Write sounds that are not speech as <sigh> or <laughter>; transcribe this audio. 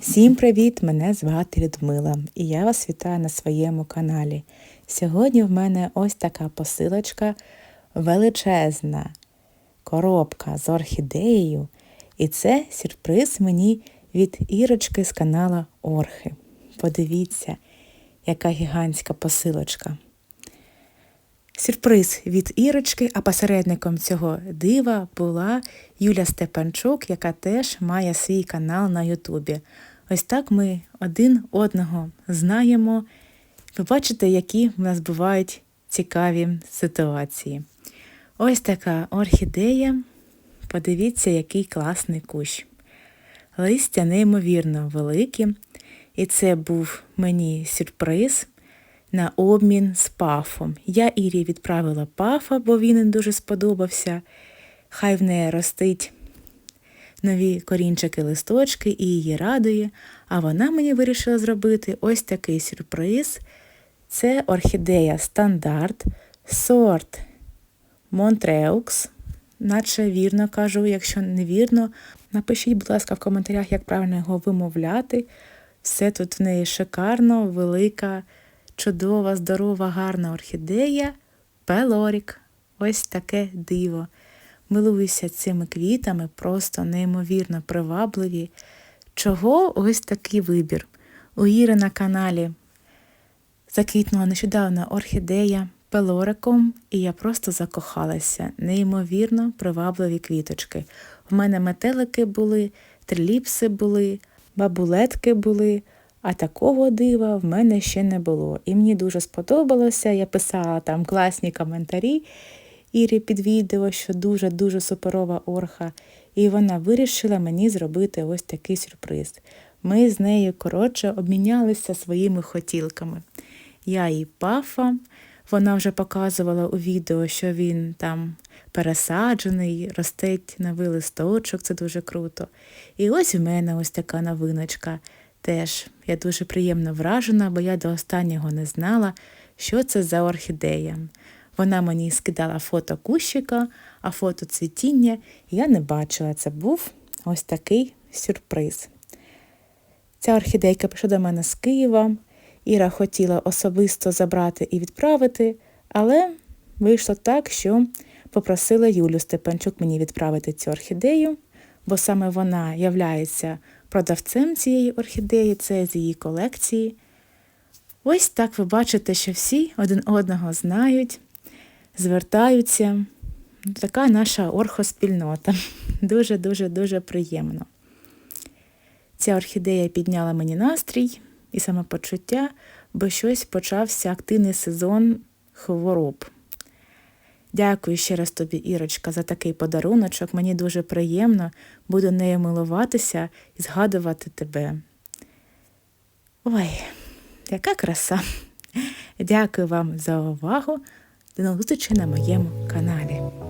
Всім привіт! Мене звати Людмила і я вас вітаю на своєму каналі. Сьогодні в мене ось така посилочка величезна коробка з орхідеєю. І це сюрприз мені від Ірочки з канала Орхи. Подивіться, яка гігантська посилочка. Сюрприз від Ірочки, а посередником цього дива була Юля Степанчук, яка теж має свій канал на Ютубі. Ось так ми один одного знаємо. Ви бачите, які в нас бувають цікаві ситуації. Ось така орхідея. Подивіться, який класний кущ. Листя неймовірно великі. І це був мені сюрприз на обмін з пафом. Я Ірі відправила пафа, бо він їм дуже сподобався. Хай в неї ростить нові корінчики листочки і її радує. А вона мені вирішила зробити ось такий сюрприз. Це орхідея стандарт, сорт Монтреукс, наче вірно кажу, якщо не вірно, напишіть, будь ласка, в коментарях, як правильно його вимовляти. Все тут в неї шикарно, велика, чудова, здорова, гарна орхідея. Пелорік. Ось таке диво. Милуюся цими квітами, просто неймовірно привабливі. Чого ось такий вибір? У Іри на каналі заквітнула нещодавно орхідея пелориком, і я просто закохалася. Неймовірно привабливі квіточки. У мене метелики були, триліпси були, бабулетки були, а такого дива в мене ще не було. І мені дуже сподобалося. Я писала там класні коментарі Ірі під відео, що дуже-дуже суперова орха. І вона вирішила мені зробити ось такий сюрприз. Ми з нею, коротше, обмінялися своїми хотілками. Я їй пафа, вона вже показувала у відео, що він там пересаджений, ростить новий листочок, це дуже круто. І ось у мене ось така новиночка. Теж я дуже приємно вражена, бо я до останнього не знала, що це за орхідея. Вона мені скидала фото кущика, а фото цвітіння я не бачила. Це був ось такий сюрприз. Ця орхідейка прийшла до мене з Києва. Іра хотіла особисто забрати і відправити, але вийшло так, що попросила Юлю Степанчук мені відправити цю орхідею, бо саме вона являється продавцем цієї орхідеї, це з її колекції. Ось так ви бачите, що всі один одного знають, звертаються. Така наша орхоспільнота. <laughs> Дуже-дуже дуже приємно. Ця орхідея підняла мені настрій і самопочуття, бо щось почався активний сезон хвороб. Дякую ще раз тобі, Ірочка, за такий подаруночок. Мені дуже приємно, буду нею милуватися і згадувати тебе. Ой, яка краса! Дякую вам за увагу. До зустрічі на моєму каналі.